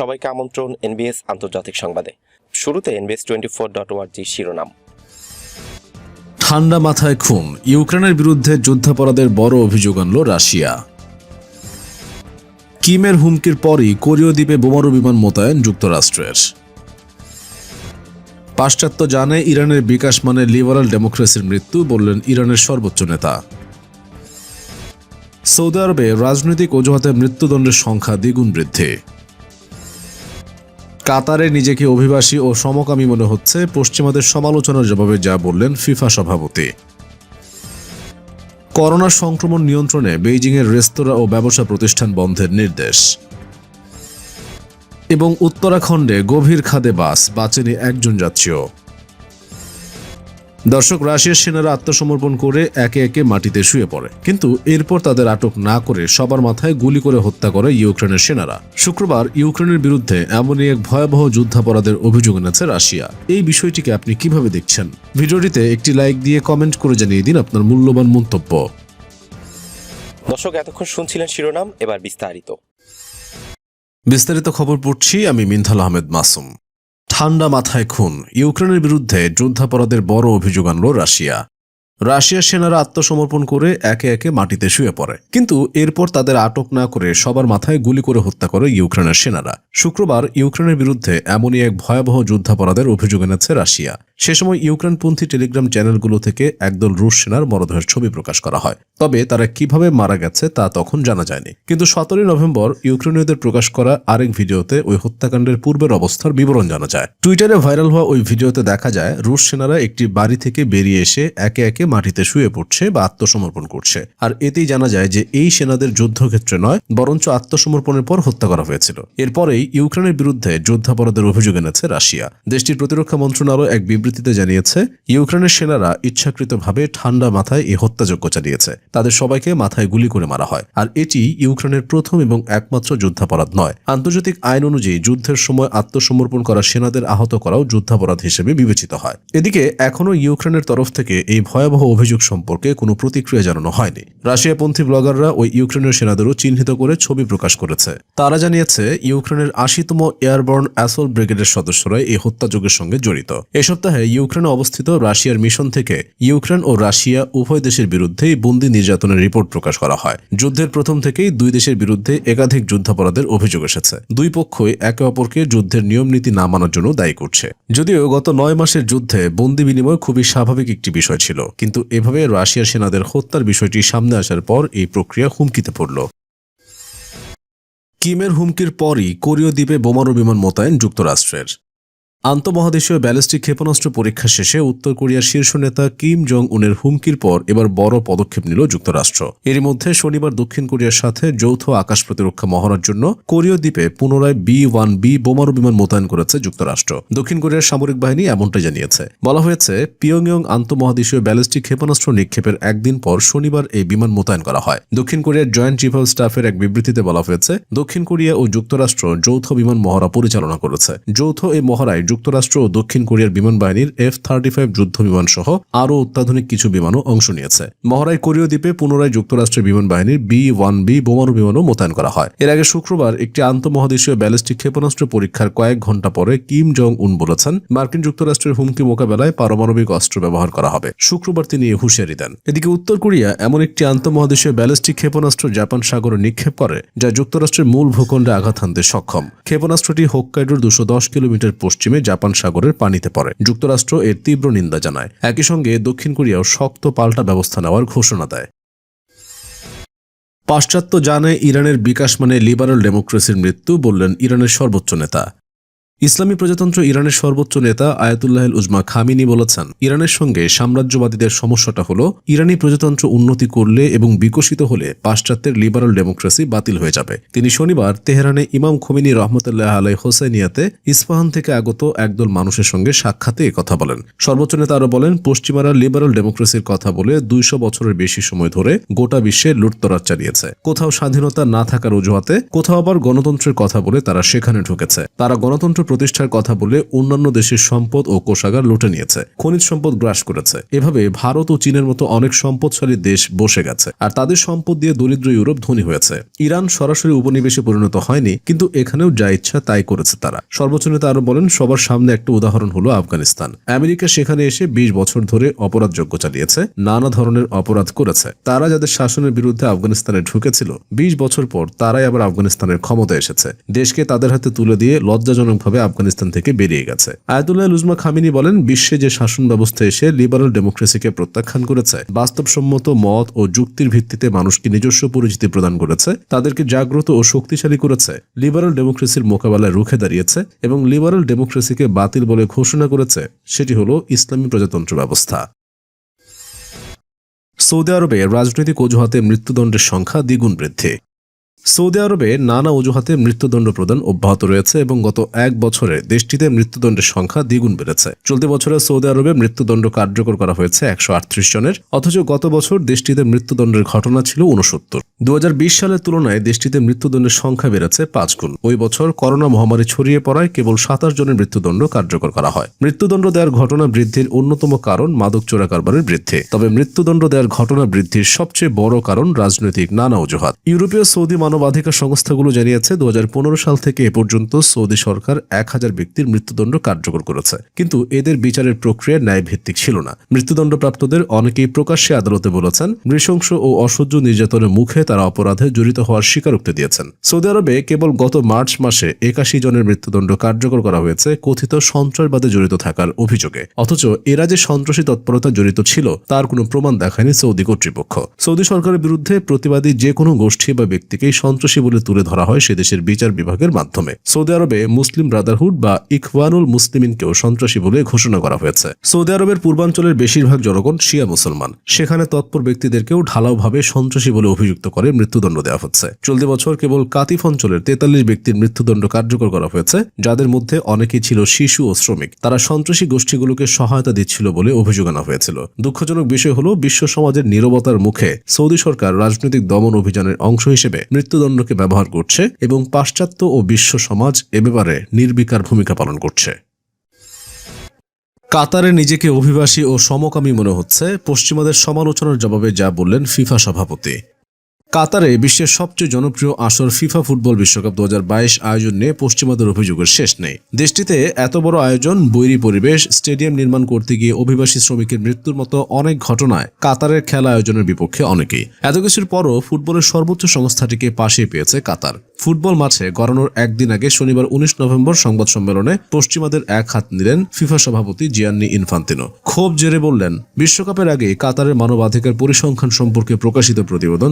সবাইকে আমন্ত্রণ এনবিএস আন্তর্জাতিক সংবাদে। শুরুতে এনবিএস টোয়েন্টি ফোর ডট ওয়ার্জি শিরোনাম। ঠান্ডা মাথায় খুন, ইউক্রেনের বিরুদ্ধে যুদ্ধাপরাধের বড় অভিযোগ আনল রাশিয়া। কিমের হুমকির পরই কোরীয় দ্বীপে বোমারু বিমান মোতায়েন যুক্তরাষ্ট্রের। পাশ্চাত্য জানে ইরানের বিকাশ মানে লিবারাল ডেমোক্রেসির মৃত্যু বললেন ইরানের সর্বোচ্চ নেতা। সৌদি আরবে রাজনৈতিক অজুহাতে মৃত্যুদণ্ডের সংখ্যা দ্বিগুণ বৃদ্ধি। কাতারে নিজেকে অভিবাসী ও সমকামী মনে হচ্ছে, পশ্চিমাদের সমালোচনার জবাবে যা বললেন ফিফা সভাপতি। করোনা সংক্রমণ নিয়ন্ত্রণে বেইজিংয়ের রেস্তোরাঁ ও ব্যবসা প্রতিষ্ঠান বন্ধের নির্দেশ। এবং উত্তরাখণ্ডে গভীর খাদে বাস, বাঁচেনি একজন যাত্রীও। দর্শক রাশিয়ার সেনারা আত্মসমর্পণ করে একে একে মাটিতে শুয়ে পড়ে। কিন্তু এরপর তাদের আটক না করে সবার মাথায় গুলি করে হত্যা করে ইউক্রেনের সেনারা। শুক্রবার ইউক্রেনের বিরুদ্ধে এমনই এক ভয়াবহ যুদ্ধাপরাধের অভিযোগ এনেছে রাশিয়া। এই বিষয়টিকে আপনি কীভাবে দেখছেন? ভিডিওটিতে একটি লাইক দিয়ে কমেন্ট করে জানিয়ে দিন আপনার মূল্যবান মন্তব্য। দর্শক এতক্ষণ শুনছিলেন শিরোনাম এবার বিস্তারিত। বিস্তারিত খবর পড়ছি আমি মিন্থাল আহমেদ মাসুম। ঠান্ডা মাথায় খুন। ইউক্রেনের বিরুদ্ধে যুদ্ধাপরাধের বড় অভিযোগ আনল রাশিয়া। রাশিয়ার সেনারা আত্মসমর্পণ করে একে একে মাটিতে শুয়ে পড়ে। কিন্তু এরপর তাদের আটক না করে সবার মাথায় গুলি করে হত্যা করে ইউক্রেনের সেনারা। শুক্রবার ইউক্রেনের বিরুদ্ধে এমনই এক ভয়াবহ যুদ্ধাপরাধের অভিযোগ এনেছে রাশিয়া। সে সময় ইউক্রেনপন্থী টেলিগ্রাম চ্যানেলগুলো থেকে একদল রুশ সেনার মরদেহের ছবি প্রকাশ করা হয়। তবে তারা কীভাবে মারা গেছে তা তখন জানা যায়নি। কিন্তু সতেরোই নভেম্বর ইউক্রেনীয়দের প্রকাশ করা আরেক ভিডিওতে ওই হত্যাকাণ্ডের পূর্বের অবস্থার বিবরণ জানা যায়। টুইটারে ভাইরাল হওয়া ওই ভিডিওতে দেখা যায়, রুশ সেনারা একটি বাড়ি থেকে বেরিয়ে এসে একে একে মাটিতে শুয়ে পড়ছে বা আত্মসমর্পণ করছে। আর এতেই জানা যায় যে এই সেনাদের যুদ্ধক্ষেত্রে নয়, বরঞ্চ আত্মসমর্পণের পর হত্যা করা হয়েছিল। এরপরেই ইউক্রেনের বিরুদ্ধে যুদ্ধাপরাধের অভিযোগ এনেছে রাশিয়া। দেশটির প্রতিরক্ষা মন্ত্রণালয় এক বিবৃতিতে জানিয়েছে, ইউক্রেনের সেনারা ইচ্ছাকৃতভাবে ঠান্ডা মাথায় এই হত্যাযজ্ঞ চালিয়েছে। তাদের সবাইকে মাথায় গুলি করে মারা হয়। আর এটি ইউক্রেনের প্রথম এবং একমাত্র যুদ্ধাপরাধ নয়। আন্তর্জাতিক আইন অনুযায়ী যুদ্ধের সময় আত্মসমর্পণ করা সেনাদের আহত করাও যুদ্ধাপরাধ হিসেবে বিবেচিত হয়। এদিকে এখনও ইউক্রেনের তরফ থেকে এই ভয়াবহ অভিযোগ সম্পর্কে কোনো প্রতিক্রিয়া জানানো হয়নি। রাশিয়াপন্থী ব্লগাররা ওই ইউক্রেনের সেনাদেরও চিহ্নিত করে ছবি প্রকাশ করেছে। তারা জানিয়েছে, ইউক্রেনের আশিতম এয়ারবর্ন অ্যাসল ব্রিগেডের সদস্যরা এই হত্যাযজ্ঞের সঙ্গে জড়িত। এ সপ্তাহে ইউক্রেনে অবস্থিত রাশিয়ার মিশন থেকে ইউক্রেন ও রাশিয়া উভয় দেশের বিরুদ্ধেই বন্দি নির্যাতনের রিপোর্ট প্রকাশ করা হয়। যুদ্ধের প্রথম থেকেই দুই দেশের বিরুদ্ধে একাধিক যুদ্ধাপরাধের অভিযোগ এসেছে। দুই পক্ষই একে অপরকে যুদ্ধের নিয়ম নীতি না মানার জন্য দায়ী করছে। যদিও গত নয় মাসের যুদ্ধে বন্দি বিনিময় খুবই স্বাভাবিক একটি বিষয় ছিল, কিন্তু এভাবে রাশিয়ার সেনাদের হত্যার বিষয়টি সামনে আসার পর এই প্রক্রিয়া হুমকিতে পড়ল। কিমের হুমকির পরই কোরীয় দ্বীপে বোমারু বিমান মোতায়েন যুক্তরাষ্ট্রের। আন্তঃমহাদেশীয় ব্যালিস্টিক ক্ষেপণাস্ত্র পরীক্ষা শেষে উত্তর কোরিয়ার শীর্ষ নেতা কিম জং উনের হুমকির পর এবার বড় পদক্ষেপ নিল যুক্তরাষ্ট্র। এর মধ্যে শনিবার দক্ষিণ কোরিয়ার সাথে যৌথ আকাশ প্রতিরক্ষা মহড়ার জন্য কোরীয় দ্বীপে পুনরায় বি ওয়ান বি বোমারু বিমান মোতায়েন করেছে যুক্তরাষ্ট্র। দক্ষিণ কোরিয়ার সামরিক বাহিনী এমনটা জানিয়েছে। বলা হয়েছে, পিয়ংইয়ং আন্তঃমহাদেশীয় ব্যালিস্টিক ক্ষেপণাস্ত্র নিক্ষেপের একদিন পর শনিবার এই বিমান মোতায়েন করা হয়। দক্ষিণ কোরিয়ার জয়েন্ট চিফ অফ স্টাফের এক বিবৃতিতে বলা হয়েছে, দক্ষিণ কোরিয়া ও যুক্তরাষ্ট্র যৌথ বিমান মহড়া পরিচালনা করেছে। যৌথ এই মহড়ায় যুক্তরাষ্ট্র ও দক্ষিণ কোরিয়ার বিমান বাহিনীর এফ থার্টি ফাইভ যুদ্ধ বিমান সহ আরও অত্যাধুনিক কিছু বিমানও অংশ নিয়েছে। মহড়ায় কোরীয় দ্বীপে পুনরায় যুক্তরাষ্ট্রের বিমান বাহিনীর বি ওয়ান বি বোমারু বিমানও মোতায়েন করা হয়। এর আগে শুক্রবার একটি আন্তঃমহাদেশীয় ব্যালিস্টিক ক্ষেপণাস্ত্র পরীক্ষার কয়েক ঘণ্টা পরে কিম জং উন বলেছেন, মার্কিন যুক্তরাষ্ট্রের হুমকি মোকাবেলায় পারমাণবিক অস্ত্র ব্যবহার করা হবে। শুক্রবার তিনি হুঁশিয়ারি দেন। এদিকে উত্তর কোরিয়া এমন একটি আন্তঃমহাদেশীয় ব্যালিস্টিক ক্ষেপণাস্ত্র জাপান সাগরে নিক্ষেপ করে, যা যুক্তরাষ্ট্রের মূল ভূখণ্ডে আঘাত হানতে সক্ষম। ক্ষেপণাস্ত্রটি হোক্কাইডোর দুশো দশ কিলোমিটার পশ্চিমে জাপান সাগরের পানিতে পড়ে। যুক্তরাষ্ট্র এর তীব্র নিন্দা জানায়। একই সঙ্গে দক্ষিণ কোরিয়াও শক্ত পাল্টা ব্যবস্থা নেওয়ার ঘোষণা দেয়। পাশ্চাত্য জানে ইরানের বিকাশ মানে লিবারাল ডেমোক্রেসির মৃত্যু বললেন ইরানের সর্বোচ্চ নেতা। ইসলামী প্রজাতন্ত্র ইরানের সর্বোচ্চ নেতা আয়াতুল্লাহ উজমা খামিনি বলেছেন, ইরানের সঙ্গে সাম্রাজ্যবাদীদের সমস্যাটা হল, ইরানি প্রজাতন্ত্র উন্নতি করলে এবং বিকশিত হলে পাশ্চাত্যের লিবারাল ডেমোক্রেসি বাতিল হয়ে যাবে। তিনি শনিবার তেহরানে ইমাম খমিনী রহমতুল্লাহ আলাই হোসেনিয়াতে ইস্পাহান থেকে আগত একদল মানুষের সঙ্গে সাক্ষাতে কথা বলেন। সর্বোচ্চ নেতা আরও বলেন, পশ্চিমারা লিবারাল ডেমোক্রেসির কথা বলে দুইশো বছরের বেশি সময় ধরে গোটা বিশ্বে লুটতরাজ চালিয়েছে। কোথাও স্বাধীনতা না থাকার অজুহাতে কোথাও আবার গণতন্ত্রের কথা বলে তারা সেখানে ঢুকেছে। তারা গণতন্ত্র প্রতিষ্ঠার কথা বলে অন্যান্য দেশের সম্পদ ও কোষাগার লুটে নিয়েছে। খনিজ সম্পদ গ্রাস করেছে। এভাবে ভারত ও চীনের মতো অনেক সম্পদশালী দেশ বসে গেছে আর তাদের সম্পদ দিয়ে দরিদ্র ইউরোপ ধনী হয়েছে। ইরান সরাসরি উপনিবেশে পরিণত হয়নি, কিন্তু এখানেও যা ইচ্ছা তাই করেছে তারা। সর্বোচ্চ নেতা আরও বলেন, সবার সামনে একটা উদাহরণ হলো আফগানিস্তান। আমেরিকা সেখানে এসে বিশ বছর ধরে অপরাধযোগ্য চালিয়েছে, নানা ধরনের অপরাধ করেছে। তারা যাদের শাসনের বিরুদ্ধে আফগানিস্তানে ঢুকেছিল, বিশ বছর পর তারাই আবার আফগানিস্তানের ক্ষমতা এসেছে। দেশকে তাদের হাতে তুলে দিয়ে লজ্জাজনকভাবে আফগানিস্তান থেকে বেরিয়ে গেছে। আয়াতুল্লাহ লুজমা খামিনি বলেন, বিশ্বে যে শাসন ব্যবস্থা এসে লিবারাল ডেমোক্রেসিকে প্রত্যাখ্যান করেছে, বাস্তবসম্মত মত ও যুক্তির ভিত্তিতে মানুষকে নিজস্ব পরিচিতি প্রদান করেছে, তাদেরকে জাগ্রত ও শক্তিশালী করেছে লিবারাল ডেমোক্রেসির মোকাবেলায় রুখে দাঁড়িয়েছে এবং লিবারাল ডেমোক্রেসিকে বাতিল বলে ঘোষণা করেছে, সেটি হলো ইসলামী প্রজাতন্ত্র ব্যবস্থা। সৌদি আরবে রাজনৈতিক অজুহাতে মৃত্যুদণ্ডের সংখ্যা দ্বিগুণ বৃদ্ধি। সৌদি আরবে নানা অজুহাতে মৃত্যুদণ্ড প্রদান অব্যাহত রয়েছে এবং গত এক বছরে দেশটিতে মৃত্যুদণ্ডের সংখ্যা দ্বিগুণ বেড়েছে। চলতি বছরে সৌদি আরবে মৃত্যুদণ্ড কার্যকর করা হয়েছে একশো আটত্রিশ জনের, অথচ গত বছর দেশটিতে মৃত্যুদণ্ডের ঘটনা ছিল উনসত্তর দু সালের তুলনায় দেশটিতে মৃত্যুদণ্ডের সংখ্যা বেড়েছে পাঁচ গুণ। ওই বছর করোনা মহামারী ছড়িয়ে পড়ায় কেবল সাতাশ জনের মৃত্যুদণ্ড কার্যকর করা হয়। মৃত্যুদণ্ড দেওয়ার ঘটনা বৃদ্ধির অন্যতম কারণ মাদক চোরা কারবারের বৃদ্ধি। তবে মৃত্যুদণ্ড দেওয়ার ঘটনা বৃদ্ধির সবচেয়ে বড় কারণ রাজনৈতিক নানা অজুহাত। ইউরোপীয় সৌদি মানবাধিকার সংস্থাগুলো জানিয়েছে দু হাজার পনেরো সাল থেকে এ পর্যন্ত সৌদি সরকার এক হাজার ব্যক্তির মৃত্যুদণ্ড কার্যকর করেছে। কিন্তু এদের বিচারের প্রক্রিয়া ন্যায় ভিত্তিক ছিল না। মৃত্যুদণ্ডপ্রাপ্তদের অনেকেই প্রকাশ্যে আদালতে বলেছেন, নৃশংস ও অসহ্য নির্যাতনের মুখে তারা অপরাধে জড়িত হওয়ার স্বীকারোক্তি দিয়েছেন। সৌদি আরবে কেবল গত মার্চ মাসে একাশি জনের মৃত্যুদণ্ড কার্যকর করা হয়েছে, কথিত সন্ত্রাসবাদে জড়িত থাকার অভিযোগে। অথচ এরা যে সন্ত্রাসী তৎপরতা জড়িত ছিল, তার কোনো প্রমাণ দেখায়নি সৌদি কর্তৃপক্ষ। সৌদি সরকারের বিরুদ্ধে প্রতিবাদী যে কোনো গোষ্ঠী বা ব্যক্তিকেই সন্ত্রাসী বলে তুলে ধরা হয় সে দেশের বিচার বিভাগের মাধ্যমে। সৌদি আরবে মুসলিম ব্রাদারহুড বা ইকওয়ানুল মুসলিমিনকেও সন্ত্রাসী বলে ঘোষণা করা হয়েছে। সৌদি আরবের পূর্বাঞ্চলের বেশিরভাগ জনগণ শিয়া মুসলমান। সেখানে তৎপর ব্যক্তিদেরকেও ঢালাওভাবে সন্ত্রাসী বলে অভিযুক্ত করে মৃত্যুদণ্ড দেওয়া হচ্ছে। চলতি বছর কেবল কাতিফ অঞ্চলের তেতাল্লিশ ব্যক্তির মৃত্যুদণ্ড কার্যকর করা হয়েছে, যাদের মধ্যে অনেকেই ছিল শিশু ও শ্রমিক। তারা সন্ত্রাসী গোষ্ঠীগুলোকে সহায়তা দিচ্ছিল বলে অভিযোগ আনা হয়েছিল। দুঃখজনক বিষয় হল, বিশ্ব সমাজের নীরবতার মুখে সৌদি সরকার রাজনৈতিক দমন অভিযানের অংশ হিসেবে মৃত্যুদণ্ডকে ব্যবহার করছে এবং পাশ্চাত্য ও বিশ্ব সমাজ এ ব্যাপারে নির্বিকার ভূমিকা পালন করছে। কাতারে নিজেকে অভিবাসী ও সমকামী মনে হচ্ছে। পশ্চিমাদের সমালোচনার জবাবে যা বললেন ফিফা সভাপতি। কাতারে বিশ্বের সবচেয়ে জনপ্রিয় আসর ফিফা ফুটবল বিশ্বকাপ দু হাজার বাইশ আয়োজন নিয়ে পশ্চিমাদের অভিযোগের শেষ নেই। দেশটিতে এত বড় আয়োজন, বৈরী পরিবেশ, স্টেডিয়াম নির্মাণ করতে গিয়ে অভিবাসী শ্রমিকের মৃত্যুর মতো অনেক ঘটনায় কাতারের খেলা আয়োজনের বিপক্ষে অনেকেই। এত কিছুর পরও ফুটবলের সর্বোচ্চ সংস্থাটিকে পাশে পেয়েছে কাতার। ফুটবল মাঠে গড়ানোর একদিন আগে শনিবার উনিশ নভেম্বর সংবাদ সম্মেলনে পশ্চিমাদের এক হাত নিলেন ফিফা সভাপতি জিয়ান্নি ইনফান্তিনো। ক্ষোভ জেরে বললেন, বিশ্বকাপের আগে কাতারের মানবাধিকার পরিসংখ্যান সম্পর্কে প্রকাশিত প্রতিবেদন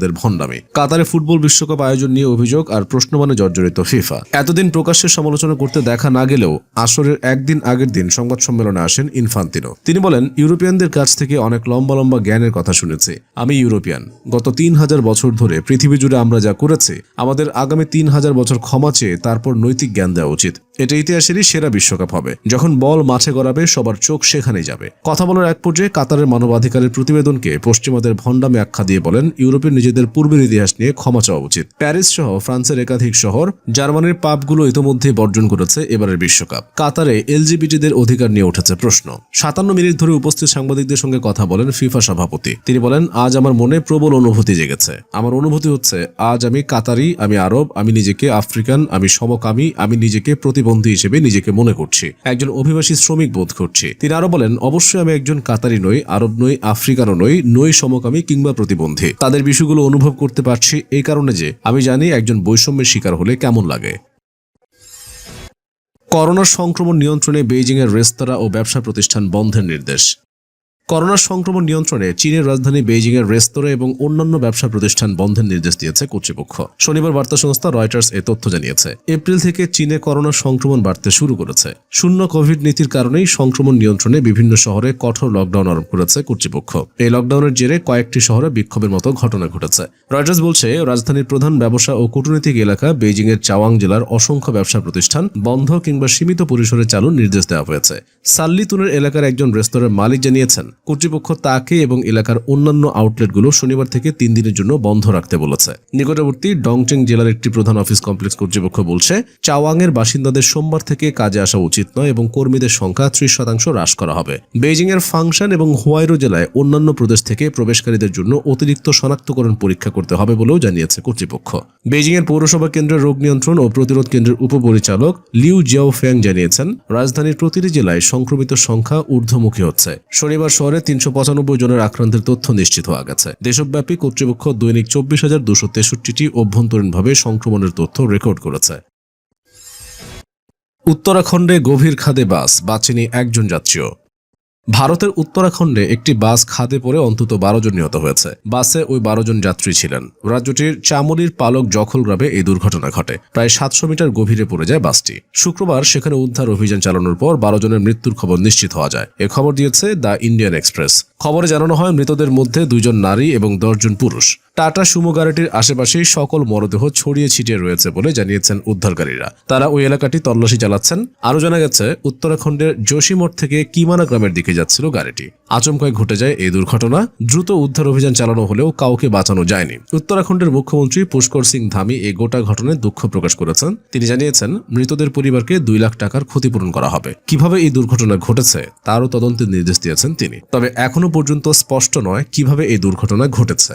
পশ্চিমাদের ভণ্ডামি। কাতারে ফুটবল বিশ্বকাপ আয়োজন নিয়ে অভিযোগ আর প্রশ্নমানে জর্জরিত ফিফা। এতদিন প্রকাশ্যে সমালোচনা করতে দেখা না গেলেও আসরের একদিন আগের দিন সংবাদ সম্মেলনে আসেন ইনফান্তিনো। তিনি বলেন, ইউরোপিয়ানদের কাছ থেকে অনেক লম্বা লম্বা জ্ঞানের কথা শুনেছি। আমি ইউরোপিয়ান। গত তিন হাজার বছর ধরে পৃথিবী জুড়ে আমরা যা করেছি, আমাদের আগামী তিন হাজার বছর ক্ষমা চেয়ে তারপর নৈতিক জ্ঞান দেওয়া উচিত। এটা ইতিহাসেরই সেরা বিশ্বকাপ হবে। যখন বল মাঠে গড়াবে, সবার চোখ সেখানেই যাবে। কথা বলার এক পর্যায়ে কাতারের মানবাধিকারের প্রতিবেদনকে পশ্চিমাদের ভণ্ডামে আখ্যা দিয়ে বলেন ইউরোপের নিজেদের পূর্বের ইতিহাস নিয়ে ক্ষমা চাওয়া উচিত। প্যারিস সহ ফ্রান্সের একাধিক শহর জার্মানির পাপগুলো ইতোমধ্যে বর্জন করেছে এবারের বিশ্বকাপ। কাতারে এলজিবিটিদের অধিকার নিয়ে উঠেছে প্রশ্ন। সাতান্ন মিনিট ধরে উপস্থিত সাংবাদিকদের সঙ্গে কথা বলেন ফিফা সভাপতি। তিনি বলেন, আজ আমার মনে প্রবল অনুভূতি জেগেছে। আমার অনুভূতি হচ্ছে, আজ আমি কাতারি, আমি আরব, আমি নিজেকে আফ্রিকান, আমি সমকামী, আমি নিজেকে প্রতিবন্ধী হিসেবে নিজেকে মনে করছি। একজন অভিবাসী শ্রমিক বোধ করছি। তিনি আরও বলেন, অবশ্যই আমি একজন কাতারি নই, আরব নই আফ্রিকারও নই নই সমকামী কিংবা প্রতিবন্ধী। তাদের বিষয়গুলো অনুভব করতে পারছি এই কারণে যে, আমি জানি একজন বৈষম্যের শিকার হলে কেমন লাগে। করোনার সংক্রমণ নিয়ন্ত্রণে বেইজিংয়ের রেস্তোরাঁ ও ব্যবসা প্রতিষ্ঠান বন্ধের নির্দেশ। করোনার সংক্রমণ নিয়ন্ত্রণে চীনের রাজধানী বেইজিংয়ের রেস্তোরাঁ এবং অন্যান্য ব্যবসা প্রতিষ্ঠান বন্ধের নির্দেশ দিয়েছে কর্তৃপক্ষ। শনিবার বার্তা সংস্থা রয়টার্স এ তথ্য জানিয়েছে। এপ্রিল থেকে চীনে করোনার সংক্রমণ বাড়তে শুরু করেছে। শূন্য কোভিড নীতির কারণেই সংক্রমণ নিয়ন্ত্রণে বিভিন্ন শহরে কঠোর লকডাউন আরোপ করেছে কর্তৃপক্ষ। এই লকডাউনের জেরে কয়েকটি শহরে বিক্ষোভের মতো ঘটনা ঘটেছে। রয়টার্স বলছে, রাজধানীর প্রধান ব্যবসা ও কূটনৈতিক এলাকা বেইজিংয়ের চাওয়াং জেলার অসংখ্য ব্যবসা প্রতিষ্ঠান বন্ধ কিংবা সীমিত পরিসরে চালুর নির্দেশ দেওয়া হয়েছে। সাল্লিতুনের এলাকার একজন রেস্তোরাঁর মালিক জানিয়েছেন কর্তৃপক্ষ তাকে এবং এলাকার অন্যান্য আউটলেটগুলো শনিবার থেকে তিন দিনের জন্য বন্ধ রাখতে বলেছে। নিকটবর্তী ডংচেং জেলার একটি প্রধান অফিস কমপ্লেক্স কর্তৃপক্ষ বলছে, চাওয়াংয়ের বাসিন্দাদের সোমবার থেকে কাজে আসা উচিত নয় এবং কর্মীদের সংখ্যা ত্রিশ শতাংশ হ্রাস করা হবে। বেজিং এর ফাংশন এবং হোয়াইরো জেলায় অন্যান্য প্রদেশ থেকে প্রবেশকারীদের জন্য অতিরিক্ত শনাক্তকরণ পরীক্ষা করতে হবে বলেও জানিয়েছে কর্তৃপক্ষ। বেজিং এর পৌরসভা কেন্দ্রের রোগ নিয়ন্ত্রণ ও প্রতিরোধ কেন্দ্রের উপপরিচালক লিউ জিয়াও ফ্যাং জানিয়েছেন, রাজধানীর প্রতিটি জেলায় সংক্রমিত সংখ্যা ঊর্ধ্বমুখী হচ্ছে। শনিবার শহরে তিনশো পঁচানব্বই জনের আক্রান্তের তথ্য নিশ্চিত হওয়া গেছে। দেশব্যাপী কর্তৃপক্ষ দৈনিক চব্বিশ হাজার দুশো তেষট্টিটি অভ্যন্তরীণভাবে সংক্রমণের তথ্য রেকর্ড করেছে। উত্তরাখণ্ডে গভীর খাদে বাস, বাঁচেনি একজন যাত্রীও। ভারতের উত্তরাখণ্ডে একটি বাস খাদে পড়ে অন্তত বারো জন নিহত হয়েছে। বাসে ওই বারো জন যাত্রী ছিলেন। রাজ্যটির চামলির পালক জখল গ্রামে এই দুর্ঘটনা ঘটে। প্রায় সাতশো মিটার গভীরে পড়ে যায় বাসটি। শুক্রবার সেখানে উদ্ধার অভিযান চালানোর পর বারো জনের মৃত্যুর খবর নিশ্চিত হওয়া যায়। এ খবর দিয়েছে দ্য ইন্ডিয়ান এক্সপ্রেস। খবরে জানানো হয়, মৃতদের মধ্যে দুজন নারী এবং দশজন পুরুষ। টাটা সুমো গাড়িটির আশেপাশেই সকল মরদেহ ছড়িয়ে ছিটিয়ে রয়েছে বলে জানিয়েছেন উদ্ধারকারীরা। তারা ওই এলাকাটি তল্লাশি চালাচ্ছেন। আরও জানা গেছে, উত্তরাখণ্ডের যোশীমঠ থেকে কিমানা গ্রামের দিকে যাচ্ছিল গাড়িটি। আচমকায় ঘটে যায় এই দুর্ঘটনা। দ্রুত উদ্ধার অভিযান চালানো হলেও কাউকে বাঁচানো যায়নি। উত্তরাখণ্ডের মুখ্যমন্ত্রী পুষ্কর সিং ধামি এই গোটা ঘটনায় দুঃখ প্রকাশ করেছেন। তিনি জানিয়েছেন, মৃতদের পরিবারকে দুই লাখ টাকার ক্ষতিপূরণ করা হবে। কীভাবে এই দুর্ঘটনা ঘটেছে, তারও তদন্তের নির্দেশ দিয়েছেন তিনি। তবে এখনও পর্যন্ত স্পষ্ট নয় কীভাবে এই দুর্ঘটনা ঘটেছে।